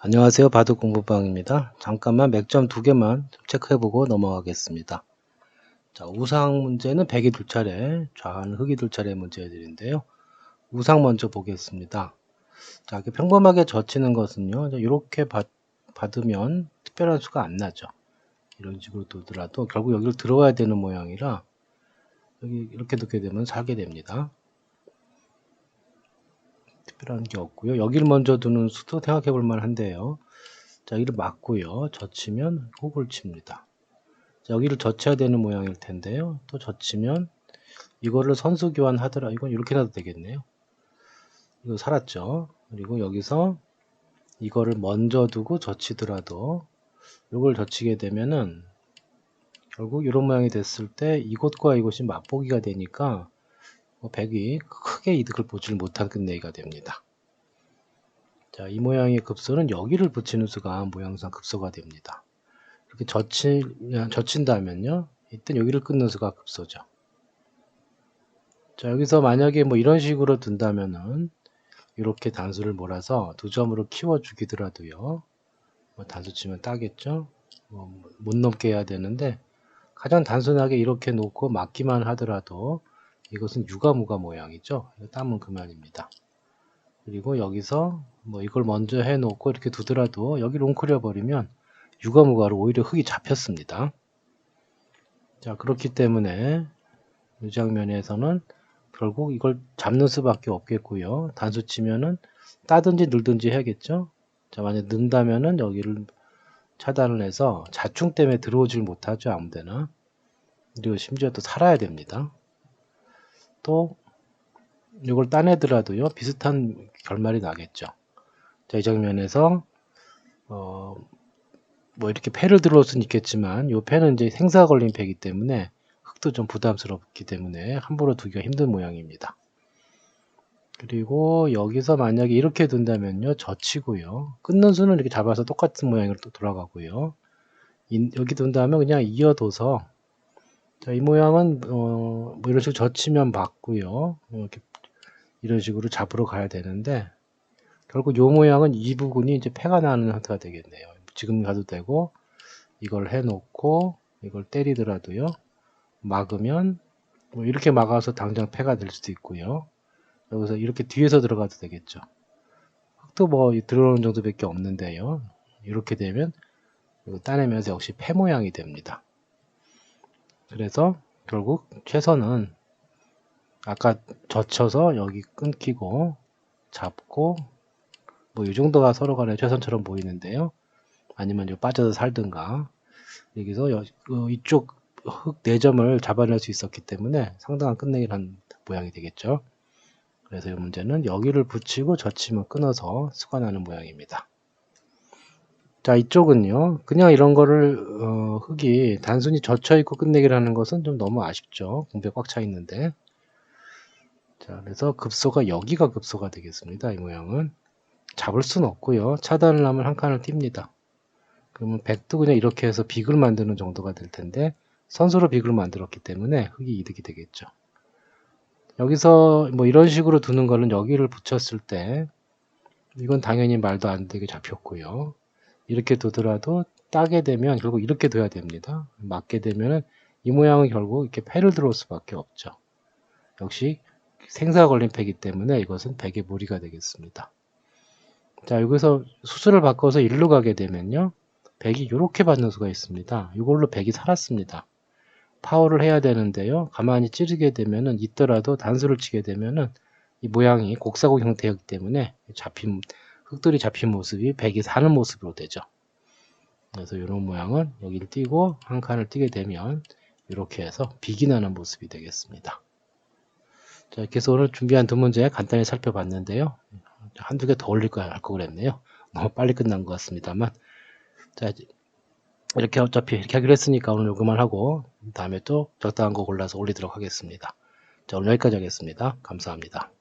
안녕하세요. 바둑 공부방입니다. 잠깐만 맥점 두 개만 체크해보고 넘어가겠습니다. 자, 우상 문제는 백이 두 차례, 좌한 흑이 두 차례 문제들인데요. 우상 먼저 보겠습니다. 자, 이렇게 평범하게 젖히는 것은요, 이렇게 받, 받으면 특별한 수가 안 나죠. 이런 식으로 두더라도 결국 여기를 들어와야 되는 모양이라 여기 이렇게 두게 되면 살게 됩니다. 특별한 게 없고요. 여기를 먼저 두는 수도 생각해 볼 만한데요. 자, 여기를 맞고요. 젖히면 호을 칩니다. 자, 여기를 젖혀야 되는 모양일 텐데요. 또 젖히면 이거를 선수 교환하더라. 이건 이렇게 놔도 되겠네요. 이거 살았죠. 그리고 여기서 이거를 먼저 두고 젖히더라도 이걸 젖히게 되면은 결국 이런 모양이 됐을 때 이것과 이것이 맛보기가 되니까 뭐 백이 크게 이득을 보지 못한 끝내기가 됩니다. 자, 이 모양의 급소는 여기를 붙이는 수가 모양상 급소가 됩니다. 이렇게 젖히, 젖힌다면요. 이때 여기를 끊는 수가 급소죠. 자, 여기서 만약에 뭐 이런 식으로 둔다면은 이렇게 단수를 몰아서 두 점으로 키워 주기더라도요. 뭐 단수 치면 따겠죠. 뭐 못 넘게 해야 되는데 가장 단순하게 이렇게 놓고 막기만 하더라도 이것은 유가무가 모양이죠. 따면 그만입니다. 그리고 여기서 뭐 이걸 먼저 해놓고 이렇게 두더라도 여기 롱크려 버리면 유가무가로 오히려 흙이 잡혔습니다. 자 그렇기 때문에 이 장면에서는 결국 이걸 잡는 수밖에 없겠고요. 단수 치면은 따든지 늘든지 해야겠죠. 자 만약 는다면은 여기를 차단을 해서 자충 때문에 들어오질 못하죠 아무데나. 그리고 심지어 또 살아야 됩니다. 또 이걸 따내더라도요 비슷한 결말이 나겠죠. 자, 이 장면에서 어, 뭐 이렇게 패를 들어올 수는 있겠지만 이 패는 이제 생사 걸린 패이기 때문에 흙도 좀 부담스럽기 때문에 함부로 두기가 힘든 모양입니다. 그리고 여기서 만약에 이렇게 둔다면요 젖히고요 끊는 수는 이렇게 잡아서 똑같은 모양으로 또 돌아가고요 이, 여기 둔다면 그냥 이어둬서 자, 이 모양은 어, 뭐 이런 식으로 젖히면 맞고요. 이렇게 이런 식으로 잡으러 가야 되는데 결국 이 모양은 이 부분이 이제 패가 나는 형태가 되겠네요. 지금 가도 되고 이걸 해놓고 이걸 때리더라도요. 막으면 뭐 이렇게 막아서 당장 패가 될 수도 있고요. 여기서 이렇게 뒤에서 들어가도 되겠죠. 흑도 뭐 들어오는 정도밖에 없는데요. 이렇게 되면 따내면서 역시 패 모양이 됩니다. 그래서 결국 최선은 아까 젖혀서 여기 끊기고 잡고 뭐 이 정도가 서로 간에 최선처럼 보이는데요. 아니면 빠져서 살든가 여기서 여, 그 이쪽 흙 4점을 잡아낼 수 있었기 때문에 상당한 끝내기를 한 모양이 되겠죠. 그래서 이 문제는 여기를 붙이고 젖히면 끊어서 수가 나는 모양입니다. 자 이쪽은요. 그냥 이런 거를 어, 흙이 단순히 젖혀 있고 끝내기라는 것은 좀 너무 아쉽죠. 공배 꽉차 있는데. 자 그래서 급소가 여기가 급소가 되겠습니다. 이 모양은. 잡을 수는 없고요. 차단을 하면 한 칸을 띱니다. 그러면 백도 그냥 이렇게 해서 빅을 만드는 정도가 될 텐데 선수로 빅을 만들었기 때문에 흙이 이득이 되겠죠. 여기서 뭐 이런 식으로 두는 거는 여기를 붙였을 때 이건 당연히 말도 안 되게 잡혔고요 이렇게 두더라도 따게 되면 결국 이렇게 둬야 됩니다. 맞게 되면 이 모양은 결국 이렇게 패를 들어올 수밖에 없죠. 역시 생사 걸린 패이기 때문에 이것은 백의 무리가 되겠습니다. 자 여기서 수술을 바꿔서 일로 가게 되면요. 백이 이렇게 받는 수가 있습니다. 이걸로 백이 살았습니다. 파워를 해야 되는데요. 가만히 찌르게 되면은 있더라도 단수를 치게 되면은 이 모양이 곡사곡 형태였기 때문에 잡힌 흙들이 잡힌 모습이 백이 사는 모습으로 되죠. 그래서 이런 모양은 여기를 띄고 한 칸을 띄게 되면 이렇게 해서 비기 나는 모습이 되겠습니다. 자, 해서 오늘 준비한 두 문제 간단히 살펴봤는데요. 한두 개 더 올릴 할거 그랬네요. 너무 빨리 끝난 것 같습니다만. 자, 이렇게 어차피 이렇게 하기로 했으니까 오늘 요거만 하고 다음에 또 적당한 거 골라서 올리도록 하겠습니다. 자, 오늘 여기까지 하겠습니다. 감사합니다.